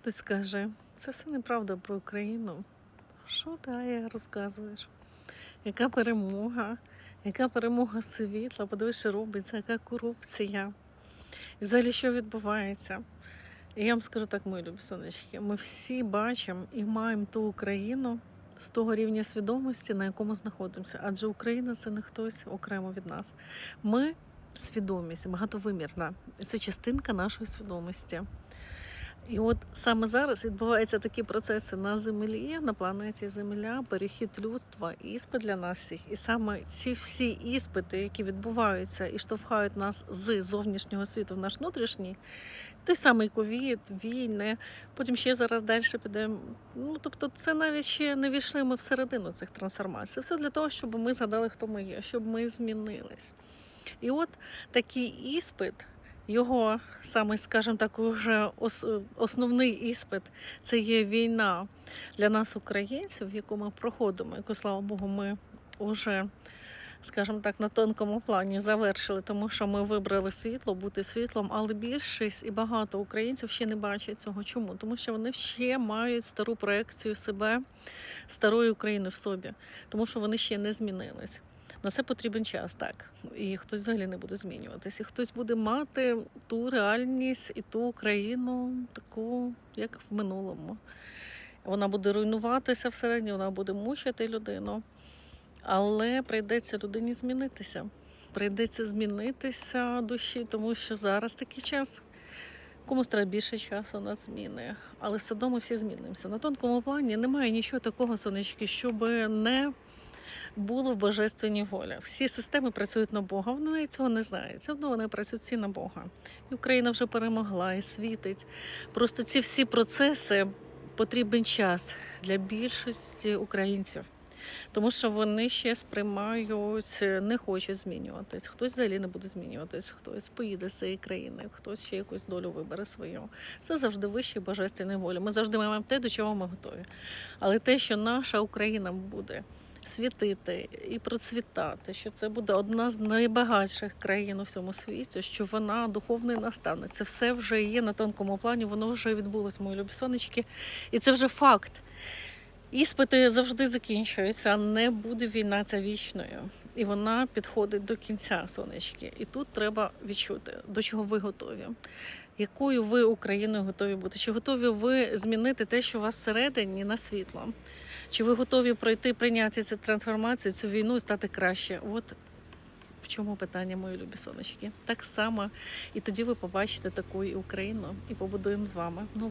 Хтось скаже, це все неправда про Україну. Що ти розказуєш? Яка перемога? Яка перемога світла? Подивись, що робиться, яка корупція? І взагалі, що відбувається? І я вам скажу так, мої любі сонечки, ми всі бачимо і маємо ту Україну з того рівня свідомості, на якому знаходимося. Адже Україна це не хтось окремо від нас. Ми свідомість багатовимірна. Це частинка нашої свідомості. І от саме зараз відбуваються такі процеси на землі, на планеті Земля, перехід людства, іспит для нас всіх. І саме ці всі іспити, які відбуваються і штовхають нас з зовнішнього світу в наш внутрішній, той самий ковід, війни, потім ще зараз далі підемо. Ну тобто, це навіть ще не війшли ми всередину цих трансформацій. Це все для того, щоб ми згадали, хто ми є, щоб ми змінились. І от такий іспит. Його саме, скажімо так, уже основний іспит це є війна для нас, українців, яку ми проходимо, яку, слава Богу, ми вже, скажімо так, на тонкому плані завершили, тому що ми вибрали світло, бути світлом, але більшість і багато українців ще не бачать цього. Чому? Тому що вони ще мають стару проекцію себе, старої України в собі, тому що вони ще не змінились. На це потрібен час, так. І хтось взагалі не буде змінюватися. І хтось буде мати ту реальність і ту Україну, таку, як в минулому. Вона буде руйнуватися всередині, вона буде мучити людину. Але прийдеться людині змінитися. Прийдеться змінитися душі, тому що зараз такий час. Комусь треба більше часу на зміни, але все одно ми всі змінимося. На тонкому плані немає нічого такого, сонечки, щоб не було в божественній волі. Всі системи працюють на Бога. Вони навіть цього не знають. Все одно вони працюють всі на Бога. І Україна вже перемогла і світить. Просто ці всі процеси потрібен час для більшості українців. Тому що вони ще сприймають, не хочуть змінюватись. Хтось взагалі не буде змінюватись, хтось поїде з цієї країни, хтось ще якусь долю вибере свою. Це завжди вищі божественної волі. Ми завжди маємо те, до чого ми готові. Але те, що наша Україна буде світити і процвітати, що це буде одна з найбагатших країн у всьому світі, що вона духовний наставник. Це все вже є на тонкому плані, воно вже відбулось, мої любі сонечки, і це вже факт. Іспити завжди закінчуються, не буде війна ця вічною. І вона підходить до кінця, сонечки. І тут треба відчути, до чого ви готові, якою ви Україною готові бути. Чи готові ви змінити те, що у вас всередині на світло? Чи ви готові пройти, прийняти цю трансформацію, цю війну і стати краще? От в чому питання, мої любі сонечки. Так само, і тоді ви побачите таку і Україну і побудуємо з вами.